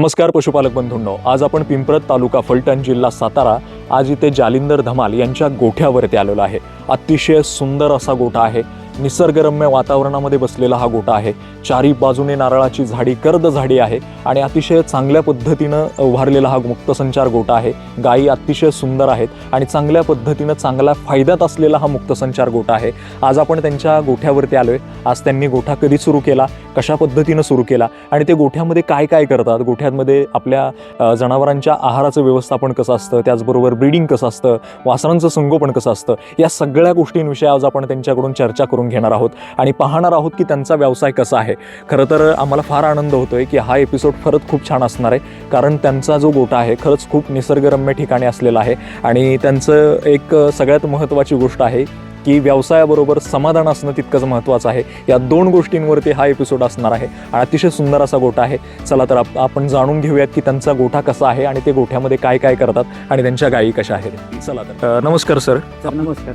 नमस्कार पशुपालक बंधूंनो. आज आपण पिंपरत तालुका फलटण जिल्हा सातारा आज इथे जालिंदर धमाल यांच्या गोठ्यावरती आलेलो आहे. अतिशय सुंदर असा गोठा आहे. निसर्गरम्य वातावरणामध्ये बसलेला हा गोठा आहे. चारी बाजूने नारळाची झाडी गर्द झाडी आहे आणि अतिशय चांगल्या पद्धतीनं उभारलेला हा मुक्तसंचार गोठा आहे. गायी अतिशय सुंदर आहेत आणि चांगल्या पद्धतीनं चांगल्या फायद्यात असलेला हा मुक्तसंचार गोठा आहे. आज आपण त्यांच्या गोठ्यावरती आलोय. आज त्यांनी गोठा कधी सुरू केला कशा पद्धतीनं सुरू केला आणि ते गोठ्यामध्ये काय काय करतात? गोठ्यांमध्ये आपल्या जनावरांच्या आहाराचं व्यवस्थापन कसं असतं? त्याचबरोबर ब्रीडिंग कसं असतं? वासरांचं संगोपन कसं असतं? या सगळ्या गोष्टींविषयी आज आपण त्यांच्याकडून चर्चा करू. करून घेणार आहोत आणि पाहणार आहोत की त्यांचा व्यवसाय कसा आहे. खरं तर आम्हाला फार आनंद होतो आहे की हा एपिसोड खरंच खूप छान असणार आहे. कारण त्यांचा जो गोठा आहे खरंच खूप निसर्गरम्य ठिकाणी असलेला आहे. आणि त्यांचं एक सगळ्यात महत्त्वाची गोष्ट आहे की व्यवसायाबरोबर समाधान असणं तितकंच महत्त्वाचं आहे. या दोन गोष्टींवरती हा एपिसोड असणार आहे. आणि अतिशय सुंदर असा गोठा आहे. चला तर आप- आपण जाणून घेऊयात की त्यांचा गोठा कसा आहे आणि ते गोठ्यामध्ये काय काय करतात आणि त्यांच्या गायी कशा आहेत. चला तर. नमस्कार सर. नमस्कार.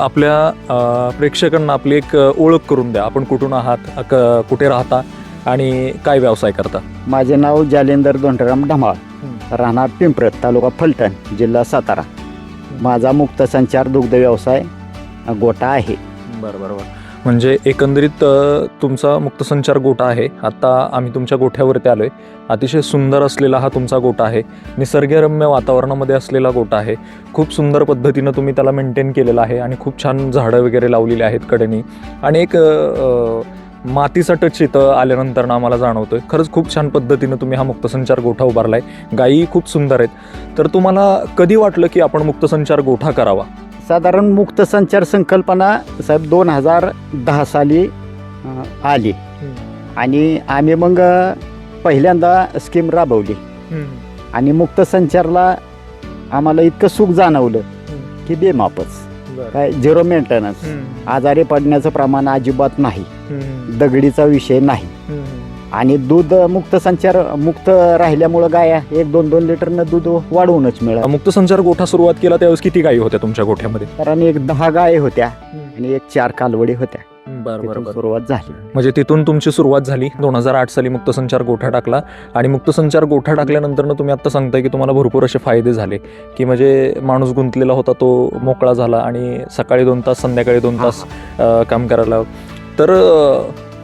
आपल्या प्रेक्षकांना आपली एक ओळख करून द्या. आपण कुठून आहात कुठे राहता आणि काय व्यवसाय करता? माझे नाव जालेंदर दोंडराम ढमाळ. राहणार पिंपरत तालुका फलटण जिल्हा सातारा. माझा मुक्त संचार दुग्ध व्यवसाय गोटा आहे. बरं बरं बरं. म्हणजे एकंदरीत अ, तुमचा मुक्तसंचार गोठा आहे. आता आम्ही तुमच्या गोठ्यावरती आलो आहे अतिशय सुंदर असलेला हा तुमचा गोठा आहे. निसर्गरम्य वातावरणामध्ये असलेला गोठा आहे. खूप सुंदर पद्धतीनं तुम्ही त्याला मेंटेन केलेला आहे आणि खूप छान झाडं वगैरे लावलेली आहेत कडेनी. आणि एक अ, अ, मातीचा टच इथं आल्यानंतर ना आम्हाला जाणवतोय. खरंच खूप छान पद्धतीनं तुम्ही हा मुक्तसंचार गोठा उभारलाय. गायी खूप सुंदर आहेत. तर तुम्हाला कधी वाटलं की आपण मुक्तसंचार गोठा करावा? साधारण मुक्त संचार संकल्पना साहेब दोन हजार दहा साली अ, आली. आणि आम्ही मग पहिल्यांदा स्कीम राबवली. आणि मुक्त संचारला आम्हाला इतकं सुख जाणवलं की बेमापच. काय झिरो मेंटेनन्स. आजारी पडण्याचं प्रमाण अजिबात नाही. दगडीचा विषय नाही. आणि दूध मुक्त संचार मुक्त राहिल्यामुळं गाया एक दोन दोन लिटरनं दूध वाढवूनच मिळालं. मुक्तसंचार गोठा सुरुवात केला त्यावेळेस किती गायी होत्या तुमच्या गोठ्यामध्ये? कारण एक दहा गाय होत्या आणि एक चार कालवडी होत्या. बरं तिथून सुरुवात झाली. म्हणजे तिथून तुमची सुरुवात झाली. दोन हजार आठ साली मुक्तसंचार गोठा टाकला आणि मुक्तसंचार गोठा टाकल्यानंतर तुम्ही आता सांगताय की तुम्हाला भरपूर असे फायदे झाले की म्हणजे माणूस गुंतलेला होता तो मोकळा झाला आणि सकाळी दोन तास संध्याकाळी दोन तास अ, काम करायला तर अ,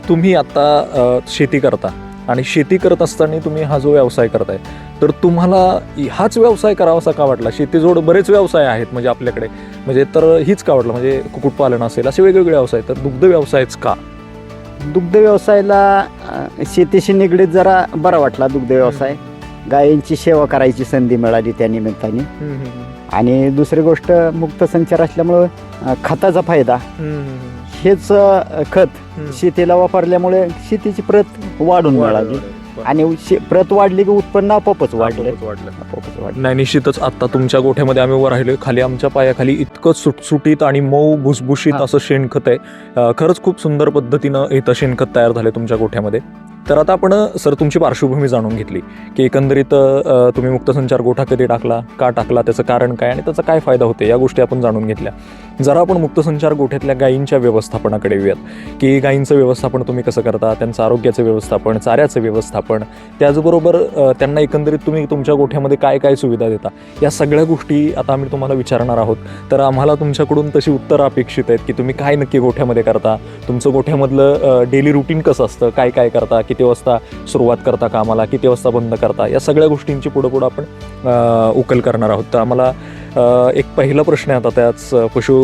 तुम्ही आता अ, शेती करता आणि शेती करत असताना तुम्ही हा जो व्यवसाय करताय तर तुम्हाला हाच व्यवसाय करावासा का वाटला? शेतीजोड बरेच व्यवसाय आहेत म्हणजे आपल्याकडे. म्हणजे तर हीच का वाटलं? म्हणजे कुक्कुटपालन असेल असे वेगवेगळे व्यवसाय तर दुग्ध व्यवसायच का? दुग्ध व्यवसायाला शेतीशी निगडीत जरा बरा वाटला दुग्ध व्यवसाय. गायींची सेवा करायची संधी मिळाली त्या निमित्ताने. आणि दुसरी गोष्ट मुक्त संचार असल्यामुळं खताचा फायदा. हेच अ, खत शेतीला वापरल्यामुळे शेतीची प्रत वाढून मिळाली. आणि शे- प्रत वाढली की उत्पन्न आपोआपच वाढलं. आपोआपच वाढलं. नाही निश्चितच आता तुमच्या गोठ्यामध्ये आम्ही उभं राहिलो खाली आमच्या पायाखाली इतकं सुटसुटीत आणि मऊ भुसभुशीत हा. असं शेणखत आहे. अं, खरंच खूप सुंदर पद्धतीनं इथं शेणखत तयार झाले तुमच्या गोठ्यामध्ये. तर आता आपण सर तुमची पार्श्वभूमी जाणून घेतली की एकंदरीत तुम्ही मुक्तसंचार गोठा कधी टाकला का टाकला त्याचं कारण काय आणि त्याचा काय फायदा होते या गोष्टी आपण जाणून घेतल्या. जरा आपण मुक्तसंचार गोठ्यातल्या गायींच्या व्यवस्थापनाकडे येऊयात की गायींचं व्यवस्थापन तुम्ही कसं करता त्यांचं आरोग्याचं व्यवस्थापन चाऱ्याचं व्यवस्थापन त्याचबरोबर त्यांना एकंदरीत तुम्ही तुमच्या गोठ्यामध्ये काय काय सुविधा देता या सगळ्या गोष्टी आता आम्ही तुम्हाला विचारणार आहोत. तर आम्हाला तुमच्याकडून तशी उत्तरं अपेक्षित आहेत की तुम्ही काय नक्की गोठ्यामध्ये करता तुमचं गोठ्यामधलं डेली रुटीन कसं असतं काय काय करता किती वाजता सुरुवात करता कामाला किती वाजता बंद करता या सगळ्या गोष्टींची पुढं पुढं आपण उकल करणार आहोत. तर आम्हाला एक पहिला प्रश्न आहे आता त्याच पशु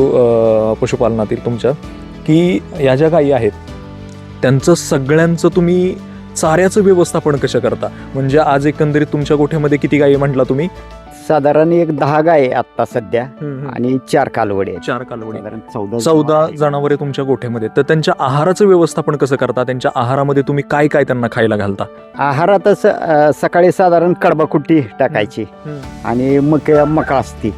पशुपालनातील तुमच्या की या ज्या गायी आहेत त्यांचं सगळ्यांचं तुम्ही चाऱ्याचं व्यवस्थापन कसं करता? म्हणजे आज एकंदरीत तुमच्या गोठ्यामध्ये किती गायी म्हटला तुम्ही? साधारण एक दहा गाय आहे आत्ता सध्या आणि चार कालवडी आहेत. चार कालवडी. साधारण चौदा चौदा जनावरे तुमच्या गोठ्यामध्ये तर त्यांच्या आहाराचं व्यवस्थापन कसं करता? त्यांच्या आहारामध्ये तुम्ही काय काय त्यांना खायला घालता? आहारातच अ, सकाळी साधारण कडबाकुट्टी टाकायची आणि मक मका असती.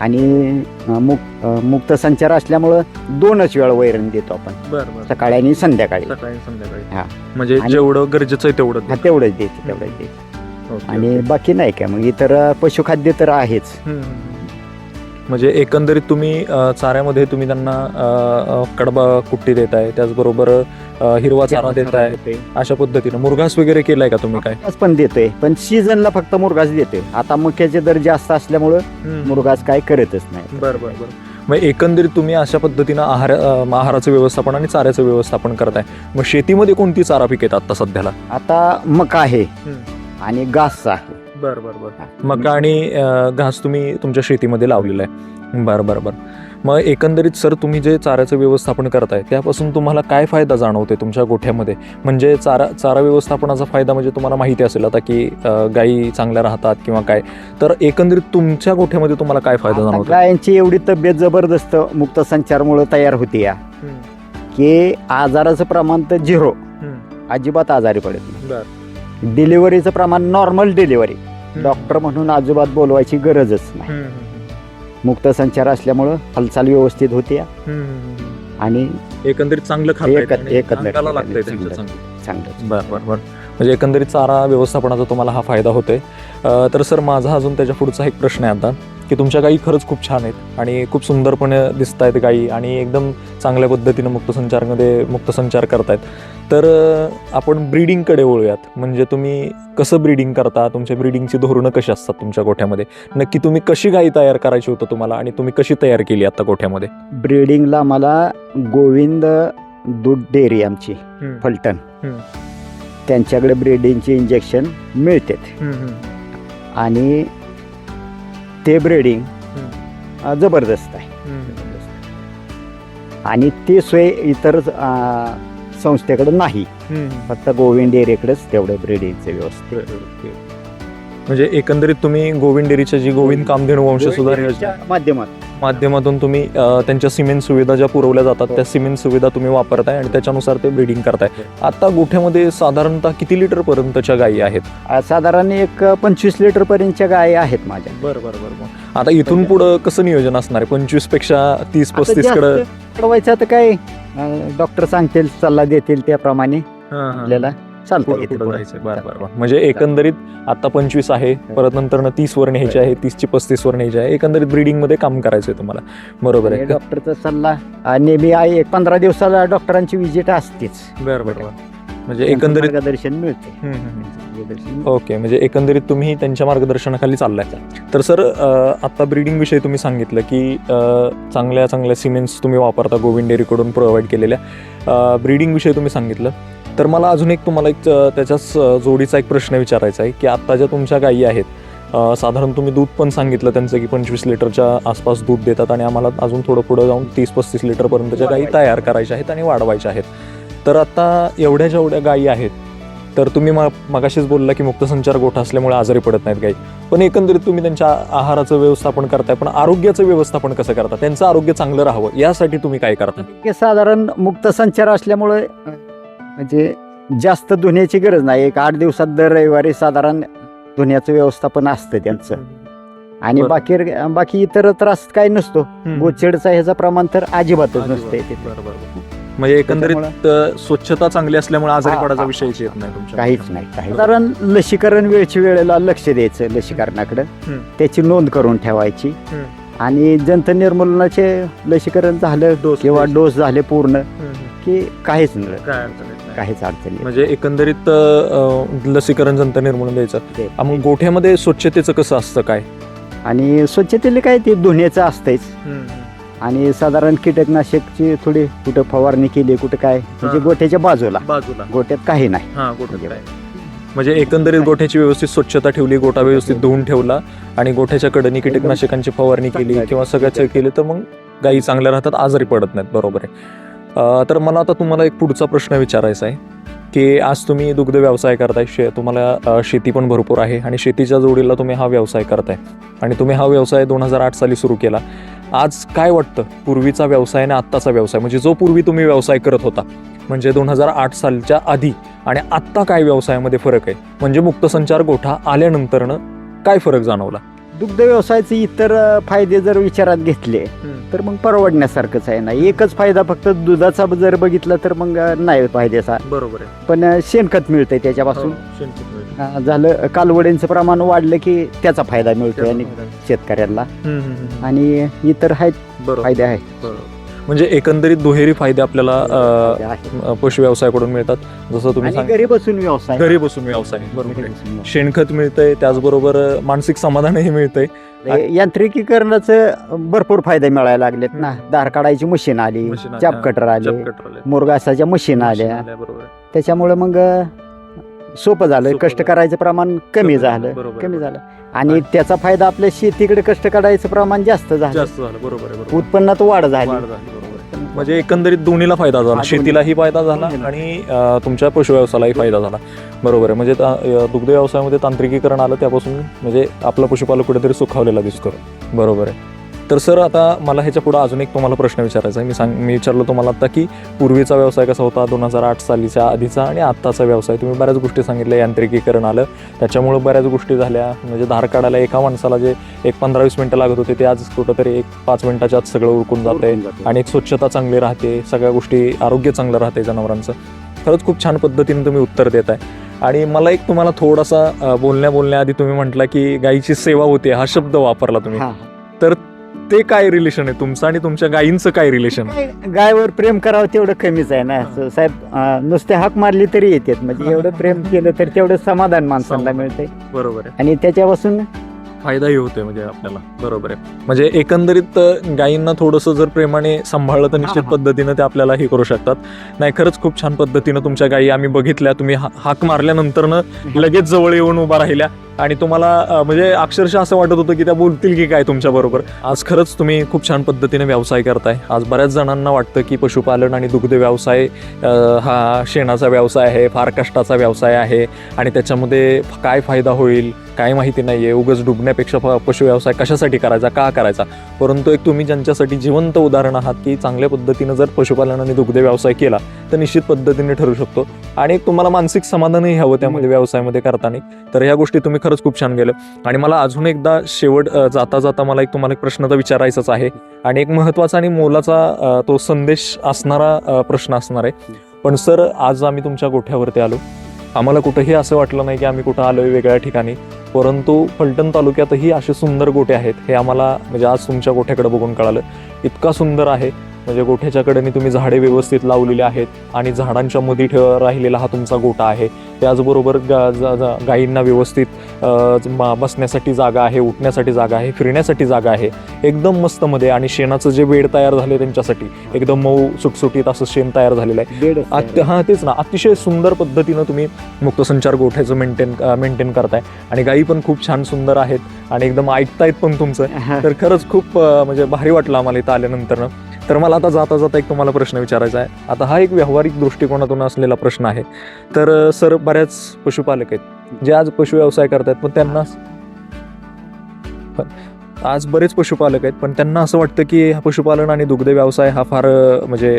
आणि अ, मुक अ, मुक्त संचार असल्यामुळं दोनच वेळ वैरण देतो आपण. बरं बरं सकाळी आणि संध्याकाळी. सकाळी संध्याकाळी. हा. म्हणजे आणि- जेवढं गरजेचं आहे तेवढं हा तेवढंच देते तेवढंच देते. आणि. बाकी नाही काय मग इतर पशुखाद्य तर आहेच. म्हणजे एकंदरीत तुम्ही चाऱ्यामध्ये तुम्ही त्यांना कडबा कुट्टी देताय त्याचबरोबर हिरवा चारा देताय अशा पद्धतीनं. मुरघास वगैरे केलाय का तुम्ही काय? पण देतोय पण सीझनला फक्त मुरघास देतोय. आता मक्याचे दर जास्त असल्यामुळं मुरघास काय करतच नाही. बरं बरं बरं. मग एकंदरीत तुम्ही अशा पद्धतीनं आहार आहाराचं व्यवस्थापन आणि चाऱ्याचं व्यवस्थापन करताय. मग शेतीमध्ये कोणती चारा पीक येतात आता सध्याला? आता मका आहे. आणि घास आहे. बरं बरं बरं. मका आणि अ, घास तुम्ही तुमच्या शेतीमध्ये लावलेला आहे. बरं बरं बरं. मग एकंदरीत सर तुम्ही जे चाऱ्याचं व्यवस्थापन करताय त्यापासून तुम्हाला काय फायदा जाणवते तुमच्या गोठ्यामध्ये? म्हणजे चारा चारा व्यवस्थापनाचा फायदा म्हणजे तुम्हाला माहिती असेल आता की अ, गायी चांगल्या राहतात किंवा काय. तर एकंदरीत तुमच्या गोठ्यामध्ये तुम्हाला काय फायदा आता जाणवतो गायांची एवढी तब्येत जबरदस्त मुक्त संचारमुळे तयार होते या. की आजाराचं प्रमाण तर झिरो. अजिबात आजारी पडत नाही. बरं. डिलिव्हरीचं प्रमाण नॉर्मल डिलिव्हरी डॉक्टर म्हणून अजिबात बोलवायची गरजच नाही. मुक्त संचार असल्यामुळं हालचाल व्यवस्थित होते. आणि एकंदरीत चांगलं एकंदरीत लागतंय चांगलं. बरं बरं बरं. म्हणजे एकंदरीत चारा व्यवस्थापनाचा तुम्हाला हा फायदा होतोय. तर सर माझा अजून त्याच्या पुढचा एक प्रश्न आहे आता. की तुमच्या गायी खरंच खूप छान आहेत आणि खूप सुंदरपणे दिसत आहेत गायी आणि एकदम चांगल्या पद्धतीनं मुक्तसंचारमध्ये मुक्तसंचार करतायत. तर आपण ब्रीडिंगकडे वळूयात. म्हणजे तुम्ही कसं ब्रीडिंग करता? तुमच्या ब्रीडिंगची धोरणं कशी असतात तुमच्या गोठ्यामध्ये? नक्की तुम्ही कशी गायी तयार करायची होतं तुम्हाला आणि तुम्ही कशी तयार केली आता गोठ्यामध्ये? ब्रीडिंगला मला गोविंद दूध डेअरी आमची फलटण. त्यांच्याकडे ब्रीडिंगचे इंजेक्शन मिळतात. आणि ते ब्रीडिंग अ, जबरदस्त आहे. आणि ते सोय इतर अ, संस्थेकडे नाही. फक्त गोविंद डेअरीकडेच तेवढं ब्रीडिंगचं व्यवस्थित. म्हणजे एकंदरीत तुम्ही गोविंद डेअरीच्या जी गोविंद कामधेनू वंश सुधार योजना माध्यमात माध्यमातून तुम्ही त्यांच्या सिमेंट सुविधा ज्या पुरवल्या जातात त्या सिमेंट सुविधा तुम्ही वापरताय आणि त्याच्यानुसार ते ब्रीडिंग करताय. आता गोठ्यामध्ये साधारणतः किती लिटर पर्यंतच्या गायी आहेत? साधारण एक पंचवीस लिटर पर्यंतच्या गायी आहेत माझ्या. बरं बरं बरं आता इथून पुढं कसं नियोजन असणार? आहे पंचवीसपेक्षा तीस आता पस्तीस जास्त कडे वाढवायचं आता काय? डॉक्टर सांगतील सल्ला देतील त्याप्रमाणे. आपल्याला. चालतं पुढं- येते पुढं पुढं. जायचंय. बरं बरं बरं. म्हणजे एकंदरीत आता पंचवीस आहे परत नंतर तीस वर न्यायची आहे तीसची पस्तीस वर न्यायची आहे. एकंदरीत ब्रीडिंगमध्ये काम करायचंय तुम्हाला. बरोबर आणि आहे डॉक्टरचा सल्ला नेहमी आहे एक पंधरा दिवसाला डॉक्टरांची विजिट असतेच. बरं बरं बरं. म्हणजे एकंदरीत मार्गदर्शन मिळते. हम्म, हम्म, हम्म. मार्गदर्शन ओके म्हणजे एकंदरीत तुम्ही त्यांच्या मार्गदर्शनाखाली चाललाय. तर सर आता ब्रीडिंग विषयी तुम्ही सांगितलं की अ, चांगल्या चांगल्या सिमेंट्स तुम्ही वापरता गोविंद डेअरीकडून प्रोव्हाइड केलेल्या. ब्रीडिंग विषयी तुम्ही सांगितलं. तर मला अजून एक तुम्हाला एक त्याच्याच जोडीचा एक प्रश्न विचारायचा आहे की आत्ता ज्या तुमच्या गायी आहेत साधारण तुम्ही दूध पण सांगितलं त्यांचं की पंचवीस लिटरच्या आसपास दूध देतात आणि आम्हाला अजून थोडं पुढं जाऊन तीस पस्तीस लिटरपर्यंतच्या गायी तयार करायच्या आहेत आणि वाढवायच्या आहेत. तर आता एवढ्या जेवढ्या गायी आहेत तर तुम्ही मग मगाशीच बोलला की मुक्तसंचार गोठा असल्यामुळे आजारी पडत नाहीत गाई पण एकंदरीत तुम्ही त्यांच्या आहाराचं व्यवस्थापन करताय पण आरोग्याचं व्यवस्थापन कसं करता? त्यांचं आरोग्य चांगलं राहावं यासाठी तुम्ही काय करता? साधारण मुक्त संचार असल्यामुळे म्हणजे जास्त धुण्याची गरज नाही. एक आठ दिवसात दर रविवारी साधारण धुण्याचं व्यवस्थापन असतं त्यांचं. आणि. बाकी बाकी इतर त्रास काही नसतो. गोचेडचा ह्याचं प्रमाण तर अजिबातच नसते म्हणजे एकंदरीत स्वच्छता चांगली असल्यामुळे आजारी पडायचा विषयच येत नाही काहीच नाही काही साधारण लसीकरण वेळची वेळेला लक्ष द्यायचं लसीकरणाकडे. त्याची नोंद करून ठेवायची. आणि जंत निर्मूलनाचे लसीकरण झालं डोस किंवा. डोस झाले पूर्ण. की काहीच नाही. काय अडचण येत नाही. काहीच अडचण म्हणजे एकंदरीत अ, लसीकरण जंत निर्मूलन द्यायचं. आ, मग गोठ्यामध्ये स्वच्छतेचं कसं असतं काय? आणि स्वच्छतेला काय ते धुण्याचं असतंच आणि साधारण कीटकनाशकची थोडी कुठं फवारणी केली कुठं काय म्हणजे हा. गोठ्याच्या बाजूला. बाजूला. गोठ्यात काही नाही. हा गोठ्यात काय. म्हणजे एकंदरीत गोठ्याची व्यवस्थित स्वच्छता ठेवली गोठा व्यवस्थित धुवून ठेवला आणि गोठ्याच्या कडनी कीटकनाशकांची फवारणी केली किंवा सगळ्याच केली तर मग गायी चांगल्या राहतात आजारी पडत नाहीत. बरोबर आहे. तर मला आता तुम्हाला एक पुढचा प्रश्न विचारायचा आहे की आज तुम्ही दुग्ध व्यवसाय करताय शे तुम्हाला शेती पण भरपूर आहे आणि शेतीच्या जोडीला तुम्ही हा व्यवसाय करताय. आणि तुम्ही हा व्यवसाय दोन हजार आठ साली सुरू केला. आज काय वाटतं? पूर्वीचा व्यवसाय आणि आत्ताचा व्यवसाय? म्हणजे जो पूर्वी तुम्ही व्यवसाय करत होता म्हणजे दोन हजार आठ सालच्या आधी आणि आत्ता काय व्यवसायामध्ये फरक आहे? म्हणजे मुक्तसंचार गोठा आल्यानंतरनं काय फरक जाणवला? दुग्ध व्यवसायाचे इतर फायदे जर विचारात घेतले तर मग परवडण्यासारखंच आहे ना. एकच फायदा फक्त दुधाचा जर बघितला तर मग नाही फायद्याचा. बरोबर पण शेणखत मिळतंय त्याच्यापासून. हो, झालं कालवडींचं प्रमाण वाढलं की त्याचा फायदा मिळतो आणि शेतकऱ्यांना. आणि इतर आहेत फायदे आहेत. म्हणजे एकंदरीत दुहेरी फायदे आपल्याला. पशु व्यवसायाकडून मिळतात जसं तुम्ही सांग घरी बसून व्यवसाय घरी बसून व्यवसाय बरोबर आहे. शेणखत मिळतंय त्याचबरोबर मानसिक समाधानही मिळतंय हे यांत्रिकीकरणाचं भरपूर फायदे मिळायला लागलेत ना दार काढायची मशीन आली मशीन चाप. कटर आले. मुरगासाच्या मशीन मशीन आल्या आल्या, बरोबर आहे. त्याच्यामुळे मग सोपं झालं सोपं कष्ट झालं. करायचं प्रमाण कमी कमी झालं, झालं. बरोबर, कमी बरोबर. झालं आणि त्याचा फायदा आपल्या शेतीकडे कष्ट करायचं प्रमाण जास्त झालं. जास्त झालं. बरोबर आहे बरोबर उत्पन्नात वाढ झाली. वाढ झाली, बरोबर आहे. म्हणजे एकंदरीत दोन्हीला फायदा झाला. शेतीलाही फायदा झाला दोन्हीला. आणि अ, तुमच्या पशु व्यवसायालाही फायदा झाला. बरोबर आहे. म्हणजे ता- अ, दुग्ध व्यवसायामध्ये तांत्रिकीकरण आलं त्यापासून म्हणजे आपला पशुपालक कुठेतरी सुखावलेला दिसतो. बरोबर आहे. तर सर आता मला ह्याच्या पुढे अजून एक तुम्हाला प्रश्न विचारायचा आहे. मी सांग मी विचारलो तुम्हाला आता की पूर्वीचा व्यवसाय कसा होता? दोन हजार आठ सालीच्या आधीचा आणि आत्ताचा व्यवसाय. तुम्ही बऱ्याच गोष्टी सांगितल्या यांत्रिकीकरण आलं. त्याच्यामुळे बऱ्याच गोष्टी झाल्या. म्हणजे धार काढायला एका माणसाला जे एक पंधरा वीस मिनटं लागत होते ते आज कुठंतरी एक पाच मिनिटाच्या आत सगळं उरकून जातंय आणि एक स्वच्छता चांगली राहते. सगळ्या गोष्टी आरोग्य चांगलं राहते जनावरांचं. खरंच खूप छान पद्धतीने तुम्ही उत्तर देत आहे आणि मला एक तुम्हाला थोडासा बोलण्या बोलण्याआधी तुम्ही म्हटला की गायीची सेवा होते हा शब्द वापरला तुम्ही. हा. ते काय रिलेशन आहे तुमचं आणि तुमच्या गायींचं काय रिलेशन गायवर प्रेम करावं तेवढं कमीच आहे ना. स- साहेब अं, नुसते हाक मारली तरी येतात. म्हणजे एवढं प्रेम केलं तर तेवढं समाधान माणसांना. मिळतंय. बरोबर आहे. आणि त्याच्यापासून फायदाही होतोय म्हणजे आपल्याला. बरोबर आहे. म्हणजे एकंदरीत अ, गायींना थोडंसं जर प्रेमाने सांभाळलं तर निश्चित हा, हा. पद्धतीनं ते आपल्याला हे करू शकतात. नाही खरंच खूप छान पद्धतीनं तुमच्या गायी आम्ही बघितल्या. तुम्ही हा- हाक मारल्यानंतरनं लगेच जवळ येऊन उभा राहिल्या. आणि तुम्हाला म्हणजे अक्षरशः असं वाटत होतं की त्या बोलतील की काय तुमच्याबरोबर आज खरंच तुम्ही खूप छान पद्धतीने व्यवसाय करताय. आज बऱ्याच जणांना वाटतं की पशुपालन आणि दुग्ध व्यवसाय हा शेणाचा व्यवसाय आहे फार कष्टाचा व्यवसाय आहे आणि त्याच्यामध्ये काय फायदा होईल काय माहिती नाही आहे उगच डुबण्यापेक्षा फ- पशु व्यवसाय कशासाठी करायचा का करायचा? परंतु एक तुम्ही ज्यांच्यासाठी जिवंत उदाहरण आहात की चांगल्या पद्धतीनं जर पशुपालन आणि दुग्ध व्यवसाय केला तर निश्चित पद्धतीने ठरू शकतो. आणि एक तुम्हाला मानसिक समाधानही हवं त्यामध्ये व्यवसायामध्ये करताना. तर ह्या गोष्टी तुम्ही खरंच खूप छान गेलं. आणि मला अजून एकदा शेवट जाता जाता मला एक तुम्हाला एक प्रश्न तर विचारायचाच आहे. आणि एक महत्त्वाचा आणि मोलाचा तो संदेश असणारा प्रश्न असणार आहे. पण सर आज आम्ही तुमच्या गोठ्यावरती आलो. आम्हाला कुठंही असं वाटलं नाही की आम्ही कुठं आलो आहे वेगळ्या ठिकाणी. परंतु फलटण तालुक्यातही असे सुंदर गोटे आहेत. हे आम्हाला म्हणजे आज तुमच्या गोठ्याकडे बघून कळालं. इतका सुंदर आहे. म्हणजे गोठ्याच्या कडेने तुम्ही झाडे व्यवस्थित लावलेली आहेत आणि झाडांच्या मध्ये ठेव राहिलेला हा तुमचा गोठा आहे. त्याचबरोबर गा जा- जा- गायींना व्यवस्थित बसण्यासाठी जागा आहे उठण्यासाठी जागा आहे फिरण्यासाठी जागा आहे. एकदम मस्त मध्ये आणि शेणाचं जे बेड तयार झाले त्यांच्यासाठी एकदम मऊ सुटसुटीत असं शेण तयार झालेलं आहे. बेड हां तेच ना. अतिशय सुंदर पद्धतीनं तुम्ही मुक्तसंचार गोठ्याचं मेंटेन मेंटेन करताय. आणि गायी पण खूप छान सुंदर आहेत आणि एकदम ऐकतायत पण तुमचं. तर खरंच खूप म्हणजे भारी वाटलं आम्हाला इथं आल्यानंतरनं. तर मला आता जाता जाता एक तुम्हाला प्रश्न विचारायचा आहे. आता हा एक व्यावहारिक दृष्टिकोनातून असलेला प्रश्न आहे. तर सर बऱ्याच पशुपालक आहेत जे आज पशु व्यवसाय करतात पण त्यांना आज बरेच पशुपालक आहेत पण त्यांना असं वाटतं की पशुपालन आणि दुग्ध व्यवसाय हा फार म्हणजे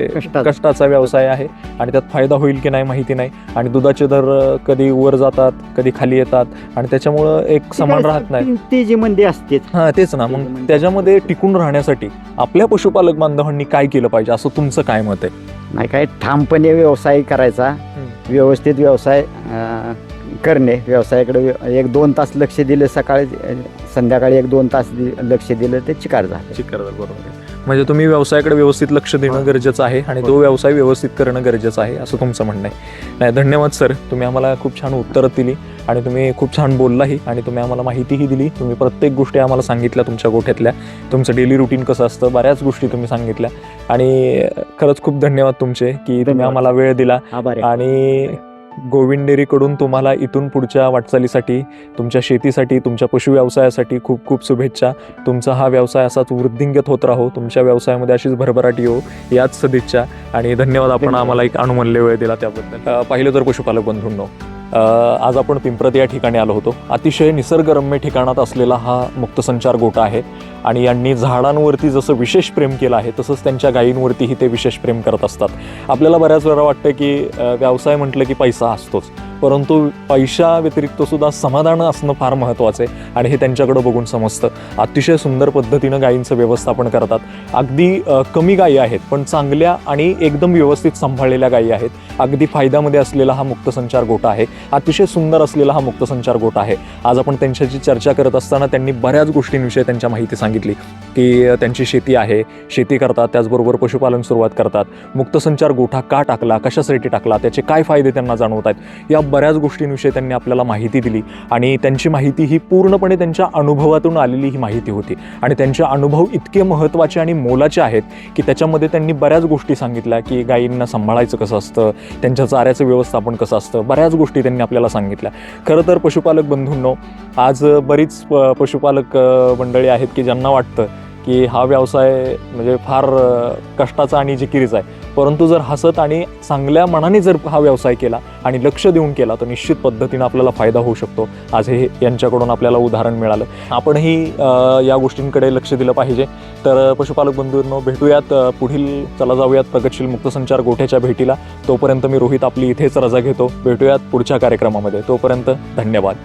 कष्टाचा. व्यवसाय आहे आणि त्यात फायदा होईल की नाही माहिती नाही. आणि दुधाचे दर कधी वर जातात कधी खाली येतात आणि त्याच्यामुळं एक समान राहत नाही. ती जी मंदी असते हा तेच ना. मग त्याच्यामध्ये टिकून राहण्यासाठी आपल्या पशुपालक बांधवांनी काय केलं पाहिजे असं तुमचं काय मत आहे? नाही काय ठामपणे व्यवसाय करायचा. व्यवस्थित व्यवसाय करणे व्यवसायाकडे व्य- एक दोन तास लक्ष दिलं सकाळी संध्याकाळी एक दोन तास दि- लक्ष दिलं ते चिकार झालं चिकरदार बरोबर आहे. म्हणजे तुम्ही व्यवसायाकडे व्यवस्थित लक्ष देणं. गरजेचं आहे आणि तो. व्यवसाय व्यवस्थित करणं गरजेचं आहे असं तुमचं म्हणणं आहे नाही धन्यवाद सर तुम्ही आम्हाला खूप छान उत्तरं दिली आणि तुम्ही खूप छान बोललाही आणि तुम्ही आम्हाला माहितीही दिली तुम्ही प्रत्येक गोष्टी आम्हाला सांगितल्या तुमच्या गोठ्यातल्या तुमचं डेली रुटीन कसं असतं बऱ्याच गोष्टी तुम्ही सांगितल्या आणि खरंच खूप धन्यवाद तुमचे की तुम्ही धन्यवाद. आम्हाला वेळ दिला आभार आहे. आणि गोविंद डेअरीकडून तुम्हाला इथून पुढच्या वाटचालीसाठी तुमच्या शेतीसाठी तुमच्या पशु व्यवसायासाठी खूप खूप शुभेच्छा. तुमचा हा व्यवसाय असाच वृद्धिंगत होत राहो. तुमच्या व्यवसायामध्ये अशीच भरभराट येऊ याच सदिच्छा. आणि धन्यवाद आपण. आम्हाला एक अनुभवल्य वेळ दिला त्याबद्दल. पाहिलं तर पशुपालक बंधूंनो आज आपण पिंपरत या ठिकाणी आलो होतो. अतिशय निसर्गरम्य ठिकाणात असलेला हा मुक्तसंचार गोटा आहे आणि यांनी झाडांवरती जसं विशेष प्रेम केलं आहे तसंच त्यांच्या गायींवरतीही ते विशेष प्रेम करत असतात. आपल्याला बऱ्याच वेळा वाटतं की व्यवसाय म्हटलं की पैसा असतोच. परंतु पैशा व्यतिरिक्त सुद्धा समाधान असणं फार महत्त्वाचं आहे. आणि हे त्यांच्याकडं बघून समजतं. अतिशय सुंदर पद्धतीनं गायींचं व्यवस्थापन करतात. अगदी कमी गायी आहेत पण चांगल्या आणि एकदम व्यवस्थित सांभाळलेल्या गायी आहेत. अगदी फायद्यामध्ये असलेला हा मुक्तसंचार गोटा आहे. अतिशय सुंदर असलेला हा मुक्तसंचार गोटा आहे. आज आपण त्यांच्याशी चर्चा करत असताना त्यांनी बऱ्याच गोष्टींविषयी त्यांच्या माहिती सांगितली. की त्यांची शेती आहे. शेती करतात त्याचबरोबर पशुपालन सुरुवात करतात. मुक्तसंचार गोठा का टाकला? कशासाठी टाकला? त्याचे काय फायदे त्यांना जाणवत आहेत? या बऱ्याच गोष्टींविषयी त्यांनी आपल्याला माहिती दिली आणि त्यांची माहिती ही पूर्णपणे त्यांच्या अनुभवातून आलेली ही माहिती होती. आणि त्यांचे अनुभव इतके महत्त्वाचे आणि मोलाचे आहेत की त्याच्यामध्ये त्यांनी बऱ्याच गोष्टी सांगितल्या की गायींना सांभाळायचं कसं असतं त्यांच्या चाऱ्याचं व्यवस्थापन कसं असतं बऱ्याच गोष्टी त्यांनी आपल्याला सांगितल्या. खरं तर पशुपालक बंधूंनो आज बरीच प- पशुपालक मंडळी आहेत की ज्यांना वाटतं की हा व्यवसाय म्हणजे फार कष्टाचा आणि जिकिरीचा आहे. परंतु जर हसत आणि चांगल्या मनाने जर हा व्यवसाय केला आणि लक्ष देऊन केला तर निश्चित पद्धतीनं आपल्याला फायदा होऊ शकतो. आज हे यांच्याकडून आपल्याला उदाहरण मिळालं. आपणही या गोष्टींकडे लक्ष दिलं पाहिजे. तर पशुपालक बंधूंनो भेटूयात पुढील चला जाऊयात प्रगतशील मुक्तसंचार गोठ्याच्या भेटीला. तोपर्यंत मी रोहित आपली इथेच रजा घेतो. भेटूयात पुढच्या कार्यक्रमामध्ये. तोपर्यंत धन्यवाद.